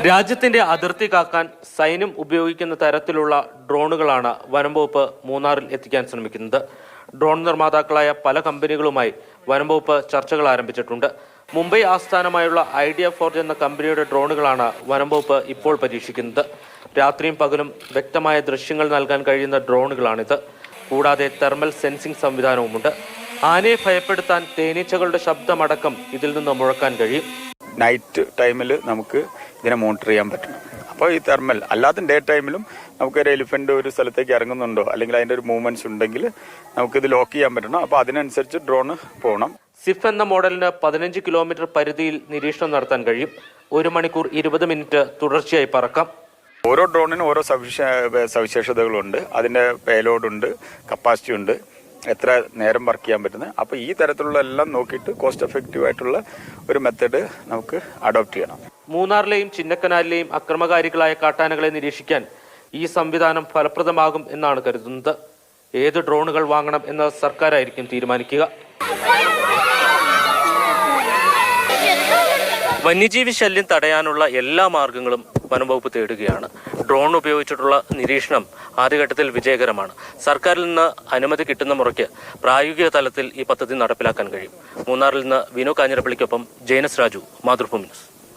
രാജ്യത്തിന്റെ അതിർത്തി കാക്കാൻ സൈന്യം ഉപയോഗിക്കുന്ന തരത്തിലുള്ള ഡ്രോണുകളാണ് വനംവകുപ്പ് മൂന്നാറിൽ എത്തിക്കാൻ ശ്രമിക്കുന്നത്. ഡ്രോൺ നിർമ്മാതാക്കളായ പല കമ്പനികളുമായി വനംവകുപ്പ് ചർച്ചകൾ ആരംഭിച്ചിട്ടുണ്ട്. മുംബൈ ആസ്ഥാനമായുള്ള ഐഡിയ ഫോർജ് എന്ന കമ്പനിയുടെ ഡ്രോണുകളാണ് വനംവകുപ്പ് ഇപ്പോൾ പരീക്ഷിക്കുന്നത്. രാത്രിയും പകലും വ്യക്തമായ ദൃശ്യങ്ങൾ നൽകാൻ കഴിയുന്ന ഡ്രോണുകളാണിത്. കൂടാതെ തെർമൽ സെൻസിംഗ് സംവിധാനവുമുണ്ട്. ആനയെ ഭയപ്പെടുത്താൻ തേനീച്ചകളുടെ ശബ്ദമടക്കം ഇതിൽ നിന്ന് മുഴക്കാൻ കഴിയും. നൈറ്റ് ടൈമിൽ നമുക്ക് ഇതിനെ മോണിറ്റർ ചെയ്യാൻ പറ്റും. അപ്പോൾ ഈ തെർമൽ അല്ലാത്ത ഡേ ടൈമിലും നമുക്ക് ഒരു എലിഫന്റ് ഒരു സ്ഥലത്തേക്ക് ഇറങ്ങുന്നുണ്ടോ? അല്ലെങ്കിൽ അതിന്റെ ഒരു മൂവ്മെന്റ്സ് ഉണ്ടെങ്കിൽ നമുക്കിത് ഇത് ലോക്ക് ചെയ്യാൻ പറ്റണം. അപ്പോൾ അതിനനുസരിച്ച് ഡ്രോണ് പോകണം സിഫ് എന്ന മോഡലിന് പതിനഞ്ച് കിലോമീറ്റർ പരിധിയിൽ നിരീക്ഷണം നടത്താൻ കഴിയും. ഒരു മണിക്കൂർ ഇരുപത് മിനിറ്റ് തുടർച്ചയായി പറക്കാം. ഓരോ ഡ്രോണിനും ഓരോ സവിശ സവിശേഷതകളുണ്ട്. അതിന്റെ പേലോഡുണ്ട് കപ്പാസിറ്റി ഉണ്ട്. എത്ര നേരം വർക്ക് ചെയ്യാൻ പറ്റുന്നത്. അപ്പോൾ ഈ തരത്തിലുള്ള എല്ലാം നോക്കിയിട്ട് കോസ്റ്റ് എഫക്റ്റീവ് ആയിട്ടുള്ള ഒരു മെത്തേഡ് നമുക്ക് അഡോപ്റ്റ് ചെയ്യണം. മൂന്നാറിലെയും ചിന്നക്കനാലിലെയും അക്രമകാരികളായ കാട്ടാനകളെ നിരീക്ഷിക്കാൻ ഈ സംവിധാനം ഫലപ്രദമാകും എന്നാണ് കരുതുന്നത്. ഏത് ഡ്രോണുകൾ വാങ്ങണം എന്ന സർക്കാരായിരിക്കും തീരുമാനിക്കുക. വന്യജീവി ശല്യം തടയാനുള്ള എല്ലാ മാർഗങ്ങളും വനംവകുപ്പ് തേടുകയാണ്. ഡ്രോൺ ഉപയോഗിച്ചിട്ടുള്ള നിരീക്ഷണം ആദ്യഘട്ടത്തിൽ വിജയകരമാണ്. സർക്കാരിൽ നിന്ന് അനുമതി കിട്ടുന്ന മുറയ്ക്ക് പ്രായോഗിക തലത്തിൽ ഈ പദ്ധതി നടപ്പിലാക്കാൻ കഴിയും. മൂന്നാറിൽ നിന്ന് വിനു കാഞ്ഞിരപ്പള്ളിക്കൊപ്പം ജയനസ് രാജു മാതൃഭൂമി ന്യൂസ്.